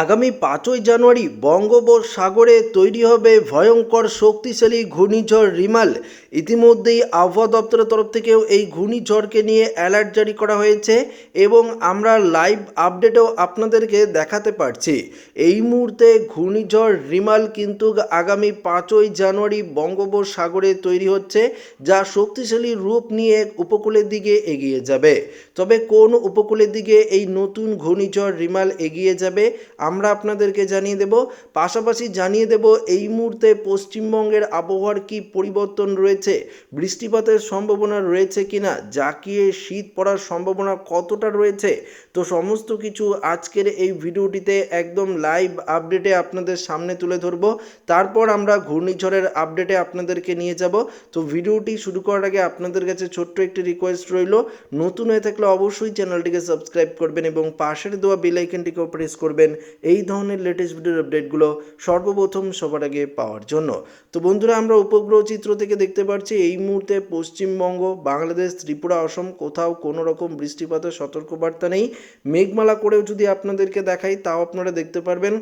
আগামী পাঁচই জানুয়ারি বঙ্গোপসাগরে তৈরি হবে ভয়ঙ্কর শক্তিশালী ঘূর্ণিঝড় রিমাল। ইতিমধ্যেই আবহাওয়া দপ্তরের তরফ থেকেও এই ঘূর্ণিঝড়কে নিয়ে অ্যালার্ট জারি করা হয়েছে এবং আমরা লাইভ আপডেটেও আপনাদেরকে দেখাতে পারছি। এই মুহূর্তে ঘূর্ণিঝড় রিমাল কিন্তু আগামী পাঁচই জানুয়ারি বঙ্গোপসাগরে তৈরি হচ্ছে, যা শক্তিশালী রূপ নিয়ে উপকূলের দিকে এগিয়ে যাবে। তবে কোন উপকূলের দিকে এই নতুন ঘূর্ণিঝড় রিমাল এগিয়ে যাবে আমরা আপনাদেরকে জানিয়ে দেব। পাশাপাশি জানিয়ে দেব, এই মুহূর্তে পশ্চিমবঙ্গের আবহাওয়ার কি পরিবর্তন রয়েছে? বৃষ্টিপাতের সম্ভাবনা রয়েছে কিনা? জাকিয়ে শীত পড়ার সম্ভাবনা কতটা রয়েছে? তো সমস্ত কিছু আজকের এই ভিডিওটিতে একদম লাইভ আপডেটে আপনাদের সামনে তুলে ধরবো। তারপর আমরা ঘূর্ণিঝড়ের আপডেটে আপনাদেরকে নিয়ে যাব। তো ভিডিওটি শুরু করার আগে আপনাদের কাছে ছোট্ট একটি রিকোয়েস্ট রইল। নতুন হয়ে থাকলে অবশ্যই চ্যানেলটিকে সাবস্ক্রাইব করবেন এবং পাশের দেওয়া বেল আইকনটিকেও প্রেস করবেন। এই ধরনের লেটেস্ট ভিডিওর আপডেটগুলো সর্বপ্রথম সবার আগে পাওয়ার জন্য। তো বন্ধুরা, আমরা উপগ্রহ চিত্র থেকে দেখতে পাচ্ছি এই মুহূর্তে পশ্চিমবঙ্গ, বাংলাদেশ, ত্রিপুরা, অসম, কোথাও কোনো রকম বৃষ্টিপাতের সতর্কবার্তা নেই। মেঘমালা করেও যদি আপনাদেরকে দেখাই, তাও আপনারা দেখতে পারবেন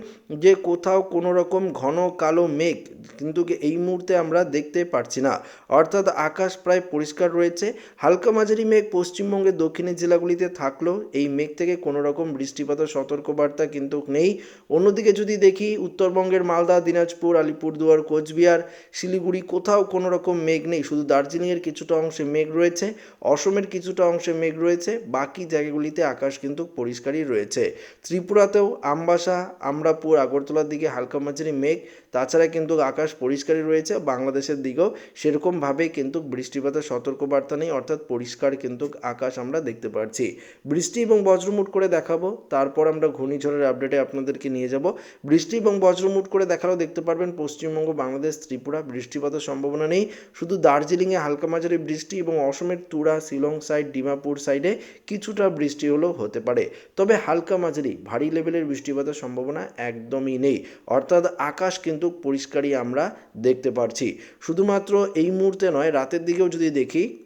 যে কোথাও কোনো রকম ঘন কালো মেঘ কিন্তু এই মুহূর্তে আমরা দেখতে পারছি না। অর্থাৎ আকাশ প্রায় পরিষ্কার রয়েছে, হালকা মাঝারি মেঘ পশ্চিমবঙ্গের দক্ষিণের জেলাগুলিতে থাকলেও এই মেঘ থেকে কোনো রকম বৃষ্টিপাতের সতর্কবার্তা কিন্তু নেই। অন্যদিকে যদি দেখি, উত্তরবঙ্গের মালদা, দিনাজপুর, আলিপুরদুয়ার, কোচবিহার, শিলিগুড়ি কোথাও কোনো রকম মেঘ নেই। শুধু দার্জিলিংয়ের কিছুটা অংশে মেঘ রয়েছে, অসমের কিছুটা অংশে মেঘ রয়েছে, বাকি জায়গাগুলিতে আকাশ কিন্তু পরিষ্কারই রয়েছে। ত্রিপুরাতেও আমবাসা, আমরাপুর, আগরতলার দিকে হালকা মাঝারি মেঘ, তাছাড়া কিন্তু আকাশ পরিষ্কারই রয়েছে। বাংলাদেশের দিকেও সেরকমভাবে কিন্তু বৃষ্টিপাতের সতর্কবার্তা নেই, অর্থাৎ পরিষ্কার কিন্তু আকাশ আমরা দেখতে পাচ্ছি বৃষ্টি এবং বজ্রমুট করে দেখাবো, তারপর আমরা ঘূর্ণিঝড়ের আপডেটে আপনাদেরকে নিয়ে যাব। বৃষ্টি এবং বজ্রমুট করে দেখালেও দেখতে পারবেন পশ্চিমবঙ্গ, বাংলাদেশ, ত্রিপুরা, বৃষ্টিপাতের সম্ভাবনা নেই। শুধু দার্জিলিংয়ে হালকা মাঝারি বৃষ্টি এবং অসমের তুরা, শিলং সাইড ডিমাপুর সাইডে কিছুটা বৃষ্টি হলেও হতে পারে। তবে হালকা মাঝারি, ভারী লেভেলের বৃষ্টিপাতের সম্ভাবনা একদমই নেই। অর্থাৎ আকাশ কিন্তু পরিষ্কারই আমরা দেখতে পারছি। শুধুমাত্র এই মুহূর্তে নয়, রাতের দিকেও যদি দেখি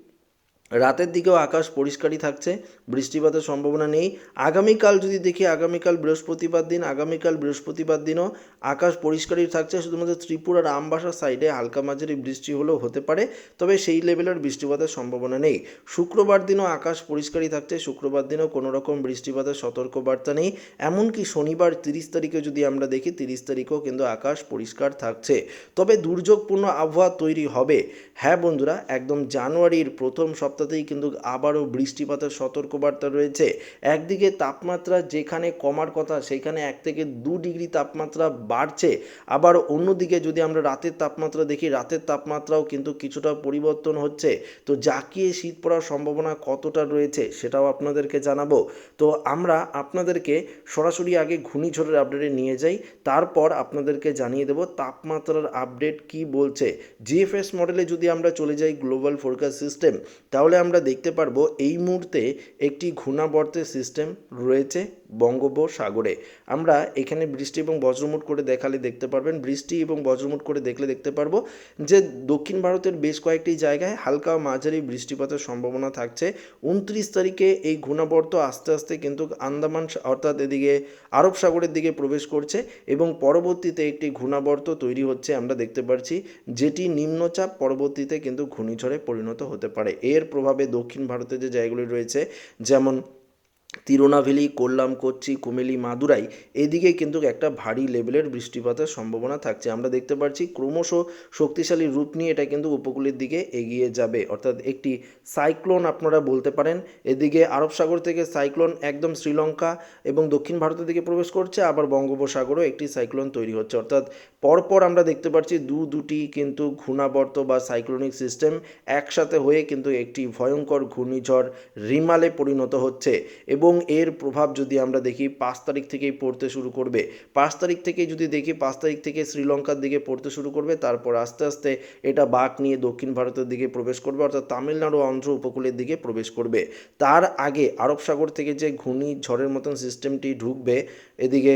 রাতের দিকেও আকাশ পরিষ্কারই থাকছে, বৃষ্টিপাতের সম্ভাবনা নেই। আগামীকাল যদি দেখি, আগামীকাল বৃহস্পতিবার দিন, আগামীকাল বৃহস্পতিবার দিনও আকাশ পরিষ্কারই থাকছে। শুধুমাত্র ত্রিপুরার আমবাসা সাইডে হালকা মাঝারি বৃষ্টি হলেও হতে পারে, তবে সেই লেভেলের বৃষ্টিপাতের সম্ভাবনা নেই। শুক্রবার দিনও আকাশ পরিষ্কারই থাকছে, শুক্রবার দিনও কোনো রকম বৃষ্টিপাতের সতর্কবার্তা নেই। এমনকি শনিবার তিরিশ তারিখে যদি আমরা দেখি, তিরিশ তারিখেও কিন্তু আকাশ পরিষ্কার থাকছে। তবে দুর্যোগপূর্ণ আবহাওয়া তৈরি হবে। হ্যাঁ বন্ধুরা, একদম জানুয়ারির প্রথম সপ্তাহতেই কিন্তু আবারও বৃষ্টিপাতের সতর্কবার্তা রয়েছে। একদিকে তাপমাত্রা যেখানে কমার কথা, সেখানে এক থেকে দু ডিগ্রি তাপমাত্রা বাড়ছে। আবার অন্যদিকে যদি আমরা রাতের তাপমাত্রা দেখি, রাতের তাপমাত্রাও কিন্তু কিছুটা পরিবর্তন হচ্ছে। তো জাকিয়ে শীত পড়ার সম্ভাবনা কতটা রয়েছে, সেটাও আপনাদেরকে জানাব। তো আমরা আপনাদেরকে সরাসরি আগে ঘূর্ণিঝড়ের আপডেটে নিয়ে যাই। তারপর আপনাদেরকে জানিয়ে দেব তাপমাত্রার আপডেট কি বলছে। জিএফএস মডেলে যদি আমরা চলে যাই গ্লোবাল ফোরকাস্ট সিস্টেম তাহলে আমরা দেখতে পারব এই মুহূর্তে একটি ঘূর্ণাবর্তের সিস্টেম রয়েছে বঙ্গোপসাগরে। আমরা এখানে বৃষ্টি এবং বজ্রমুট করে দেখালে দেখতে পারবেন। বৃষ্টি এবং বজ্রমুট করে দেখলে দেখতে পারব যে দক্ষিণ ভারতের বেশ কয়েকটি জায়গায় হালকা মাঝারি বৃষ্টিপাতের সম্ভাবনা থাকছে। উনত্রিশ তারিখে এই ঘূর্ণাবর্ত আস্তে আস্তে কিন্তু আন্দামান অর্থাৎ এদিকে আরব সাগরের দিকে প্রবেশ করছে এবং পরবর্তীতে একটি ঘূর্ণাবর্ত তৈরি হচ্ছে আমরা দেখতে পাচ্ছি যেটি নিম্নচাপ পরবর্তীতে কিন্তু ঘূর্ণিঝড়ে পরিণত হতে পারে। এর প্রভাবে দক্ষিণ ভারতে যে জায়গাগুলি রয়েছে যেমন তিরুনাভেলি কোল্লাম কোচ্চি কুমিলি মাদুরাই এদিকে কিন্তু একটা ভারী লেভেলের বৃষ্টিপাতের সম্ভাবনা থাকছে। আমরা দেখতে পাচ্ছি ক্রমশ শক্তিশালী রূপ নিয়ে এটা কিন্তু উপকূলের দিকে এগিয়ে যাবে। অর্থাৎ একটি সাইক্লোন আপনারা বলতে পারেন। এদিকে আরব সাগর থেকে সাইক্লোন একদম শ্রীলঙ্কা এবং দক্ষিণ ভারতের দিকে প্রবেশ করছে। আবার বঙ্গোপসাগরও একটি সাইক্লোন তৈরি হচ্ছে। অর্থাৎ পরপর আমরা দেখতে পাচ্ছি দু, দুটি কিন্তু ঘূর্ণাবর্ত বা সাইক্লোনিক সিস্টেম একসাথে হয়ে কিন্তু একটি ভয়ঙ্কর ঘূর্ণিঝড় রিমালে পরিণত হচ্ছে। এবং এর প্রভাব যদি আমরা দেখি, পাঁচ তারিখ থেকেই পড়তে শুরু করবে। পাঁচ তারিখ থেকে যদি দেখি, পাঁচ তারিখ থেকে শ্রীলঙ্কার দিকে পড়তে শুরু করবে, তারপর আস্তে আস্তে এটা বাঁক নিয়ে দক্ষিণ ভারতের দিকে প্রবেশ করবে, অর্থাৎ তামিলনাড়ু অন্ধ্র উপকূলের দিকে প্রবেশ করবে। তার আগে আরব সাগর থেকে যে ঘূর্ণিঝড়ের মতন সিস্টেমটি ঢুকবে এদিকে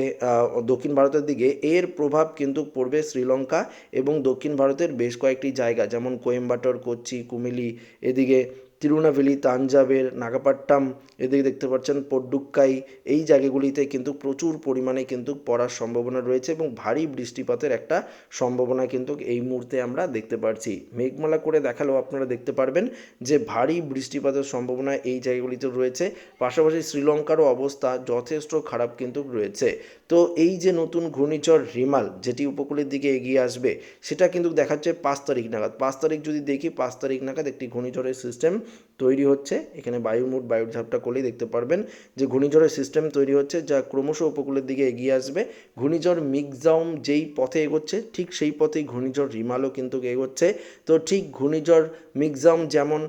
দক্ষিণ ভারতের দিকে, এর প্রভাব কিন্তু পড়বে শ্রীলঙ্কা এবং দক্ষিণ ভারতের বেশ কয়েকটি জায়গা, যেমন কোয়েম্বাটোর, কোচ্চি কুমিলি এদিকে তিরুনাভেলি, তাঞ্জাবের, নাগাপাট্টাম, এদিকে দেখতে পাচ্ছেন পড্ডুক্কাই এই জায়গাগুলিতে কিন্তু প্রচুর পরিমাণে কিন্তু পড়ার সম্ভাবনা রয়েছে এবং ভারী বৃষ্টিপাতের একটা সম্ভাবনা কিন্তু এই মুহূর্তে আমরা দেখতে পাচ্ছি মেঘমালা করে দেখালেও আপনারা দেখতে পারবেন যে ভারী বৃষ্টিপাতের সম্ভাবনা এই জায়গাগুলিতে রয়েছে। পাশাপাশি শ্রীলঙ্কারও অবস্থা যথেষ্ট খারাপ কিন্তু রয়েছে। তো এই যে নতুন ঘূর্ণিঝড় রিমাল, যেটি উপকূলের দিকে এগিয়ে আসবে, সেটা কিন্তু দেখাচ্ছে পাঁচ তারিখ নাগাদ। পাঁচ তারিখ যদি দেখি, পাঁচ তারিখ নাগাদ একটি ঘূর্ণিঝড়ের সিস্টেম তৈরি হচ্ছে। এখানে বায়ুমুট বায়ুর ঝাপটা করলেই দেখতে পারবেন যে ঘূর্ণিঝড়ের সিস্টেম তৈরি হচ্ছে যা ক্রমশ উপকূলের দিকে এগিয়ে আসবে। ঘূর্ণিঝড় মিগজাউম যেই পথে এগোচ্ছে, ঠিক সেই পথেই ঘূর্ণিঝড় রিমালও কিন্তু এগোচ্ছে। তো ঠিক ঘূর্ণিঝড় মিগজাম যেমন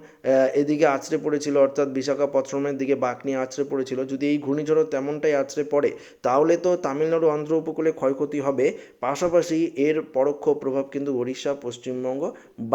এদিকে আছড়ে পড়েছিল, অর্থাৎ বিশাখাপত্তনমের দিকে বাঁক নিয়ে আছড়ে পড়েছিল, যদি এই ঘূর্ণিঝড়ও তেমনটাই আছড়ে পড়ে, তাহলে তো তামিলনাড়ু অন্ধ্র উপকূলে ক্ষয়ক্ষতি হবে। পাশাপাশি এর পরোক্ষ প্রভাব কিন্তু উড়িষ্যা পশ্চিমবঙ্গ,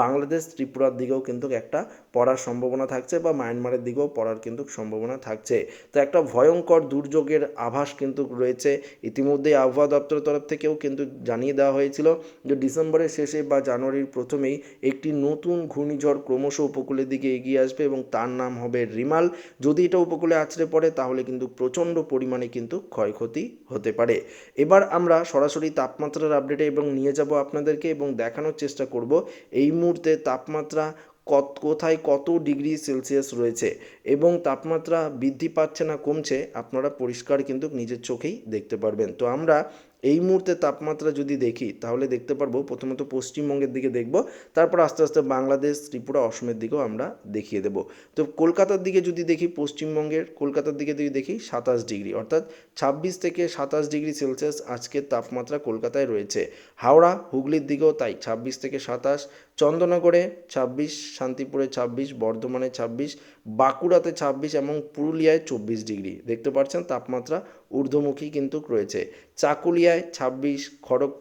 বাংলাদেশ, ত্রিপুরার দিকেও কিন্তু একটা পড়ার সম্ভাবনা থাকছে বা মায়ানমারের দিকেও পড়ার কিন্তু সম্ভাবনা থাকছে। তো একটা ভয়ঙ্কর দুর্যোগের আভাস কিন্তু রয়েছে। ইতিমধ্যেই আবহাওয়া দপ্তরের তরফ থেকেও কিন্তু জানিয়ে দেওয়া হয়েছিল যে ডিসেম্বরের শেষে বা জানুয়ারির প্রথমেই একটি নতুন ঘূর্ণিঝড় ক্রমশ উপকূলের দিকে এগিয়ে আসবে এবং তার নাম হবে রিমাল। যদি এটা উপকূলে আছড়ে পড়ে, তাহলে কিন্তু প্রচণ্ড পরিমাণে কিন্তু ক্ষয়ক্ষতি হতে পারে। এবার আমরা সরাসরি তাপমাত্রার আপডেটে এবং নিয়ে যাব আপনাদেরকে এবং দেখানোর চেষ্টা করব। এই মুহূর্তে তাপমাত্রা কত, কোথায় কত ডিগ্রি সেলসিয়াস রয়েছে এবং তাপমাত্রা বৃদ্ধি পাচ্ছে না কমছে, আপনারা পরিষ্কার কিন্তু নিজের চোখেই দেখতে পারবেন। তো আমরা এই মুহূর্তে তাপমাত্রা যদি দেখি, তাহলে দেখতে পারব প্রথমত পশ্চিমবঙ্গের দিকে দেখব, তারপর আস্তে আস্তে বাংলাদেশ, ত্রিপুরা, অসমের দিকেও আমরা দেখিয়ে দেব। তো কলকাতার দিকে যদি দেখি, পশ্চিমবঙ্গের কলকাতার দিকে যদি দেখি, সাতাশ ডিগ্রি, অর্থাৎ ছাব্বিশ থেকে সাতাশ ডিগ্রি সেলসিয়াস আজকের তাপমাত্রা কলকাতায় রয়েছে। হাওড়া, হুগলির দিকেও তাই, ছাব্বিশ থেকে সাতাশ, চন্দননগরে ছাব্বিশ, শান্তিপুরে ছাব্বিশ, বর্ধমানে ছাব্বিশ, বাঁকুড়াতে ছাব্বিশ এবং পুরুলিয়ায় চব্বিশ ডিগ্রি। দেখতে পাচ্ছেন তাপমাত্রা ঊর্ধ্বমুখী কিন্তু রয়েছে। চাকুলিয়ায় ছাব্বিশ, খড়গ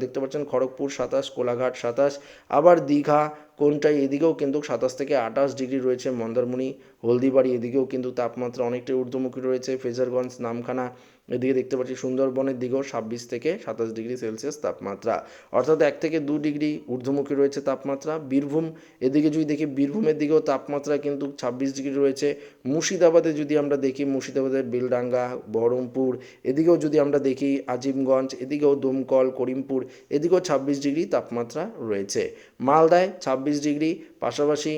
দেখতে পাচ্ছেন খড়গপুর সাতাশ, কোলাঘাট সাতাশ, আবার দীঘা, কোনটাই এদিকেও কিন্তু সাতাশ থেকে আঠাশ ডিগ্রি রয়েছে মন্দারমণি হলদিবাড়ি, এদিকেও কিন্তু তাপমাত্রা অনেকটাই ঊর্ধ্বমুখী রয়েছে। ফেজারগঞ্জ, নামখানা, এদিকে দেখতে পাচ্ছি সুন্দরবনের দিকেও ছাব্বিশ থেকে সাতাশ ডিগ্রি সেলসিয়াস তাপমাত্রা। অর্থাৎ এক থেকে দু ডিগ্রি ঊর্ধ্বমুখী রয়েছে তাপমাত্রা। বীরভূম, এদিকে যদি দেখি বীরভূমের দিকেও তাপমাত্রা কিন্তু ছাব্বিশ ডিগ্রি রয়েছে। মুর্শিদাবাদে যদি আমরা দেখি মুর্শিদাবাদের বেলডাঙ্গা, বহরমপুর, এদিকেও যদি আমরা দেখি আজিমগঞ্জ, এদিকেও দমকল, করিমপুর, এদিকেও ছাব্বিশ ডিগ্রি তাপমাত্রা রয়েছে। মালদায় ছাব্বিশ ডিগ্রি, পাশাপাশি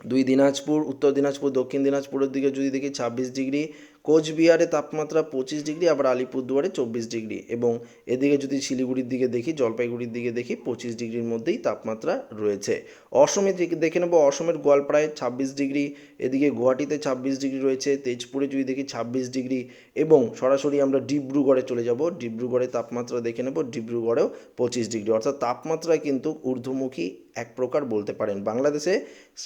দুই দিনাজপুর উত্তর দিনাজপুর দক্ষিণ দিনাজপুরের দিকে যদি দেখি ছাব্বিশ ডিগ্রি কোচবিহারে তাপমাত্রা পঁচিশ ডিগ্রি, আবার আলিপুরদুয়ারে চব্বিশ ডিগ্রি এবং এদিকে যদি শিলিগুড়ির দিকে দেখি, জলপাইগুড়ির দিকে দেখি, পঁচিশ ডিগ্রির মধ্যেই তাপমাত্রা রয়েছে। অসমে দেখে নেব, অসমের গোয়ালপাড়ায় ছাব্বিশ ডিগ্রি, এদিকে গুয়াহাটিতে ছাব্বিশ ডিগ্রি রয়েছে, তেজপুরে যদি দেখি ছাব্বিশ ডিগ্রি এবং সরাসরি আমরা ডিব্রুগড়ে চলে যাব, ডিব্রুগড়ে তাপমাত্রা দেখে নেব, ডিব্রুগড়েও পঁচিশ ডিগ্রি। অর্থাৎ তাপমাত্রা কিন্তু ঊর্ধ্বমুখী এক প্রকার বলতে পারেন। বাংলাদেশে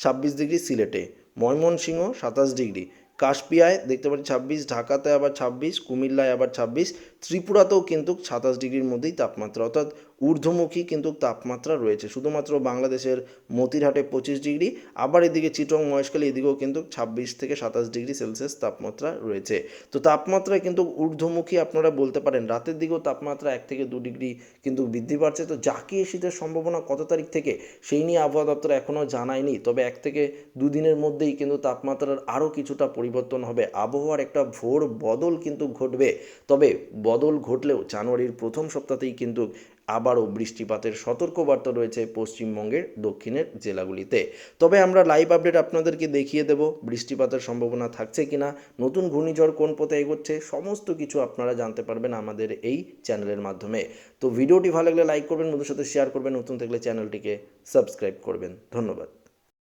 ছাব্বিশ ডিগ্রি সিলেটে, ময়মনসিংহ সাতাশ ডিগ্রি কাশপিয়ায় দেখতে পাচ্ছি ছাব্বিশ ঢাকাতে আবার ছাব্বিশ কুমিল্লায় আবার ছাব্বিশ ত্রিপুরাতেও কিন্তু সাতাশ ডিগ্রির মধ্যেই তাপমাত্রা, অর্থাৎ ঊর্ধ্বমুখী কিন্তু তাপমাত্রা রয়েছে। শুধুমাত্র বাংলাদেশের মতিরহাটে পঁচিশ ডিগ্রি, আবার এদিকে চিটং, মহেশখালী এদিকেও কিন্তু ছাব্বিশ থেকে সাতাশ ডিগ্রি সেলসিয়াস তাপমাত্রা রয়েছে। তো তাপমাত্রা কিন্তু ঊর্ধ্বমুখী আপনারা বলতে পারেন, রাতের দিকেও তাপমাত্রা এক থেকে দু ডিগ্রি কিন্তু বৃদ্ধি পাচ্ছে। তো জাকিয়ে শীতের সম্ভাবনা কত তারিখ থেকে সেই নিয়ে আবহাওয়া দপ্তর এখনও জানায়নি, তবে এক থেকে দুদিনের মধ্যেই কিন্তু তাপমাত্রার আরও কিছুটা পরিবর্তন হবে। আবহাওয়ার একটা ভোর বদল কিন্তু ঘটবে। তবে বদল ঘটলেও জানুয়ারির প্রথম সপ্তাহতেই কিন্তু আবারও বৃষ্টিপাতের সতর্কবার্তা রয়েছে পশ্চিমবঙ্গের দক্ষিণের জেলাগুলিতে। তবে আমরা লাইভ আপডেট আপনাদেরকে দেখিয়ে দেব, বৃষ্টিপাতের সম্ভাবনা থাকছে কি না নতুন ঘূর্ণিঝড় কোন পথে এগোচ্ছে, সমস্ত কিছু আপনারা জানতে পারবেন আমাদের এই চ্যানেলের মাধ্যমে। তো ভিডিওটি ভালো লাগলে লাইক করবেন বন্ধুর সাথে শেয়ার করবেন, নতুন থাকলে চ্যানেলটিকে সাবস্ক্রাইব করবেন। ধন্যবাদ।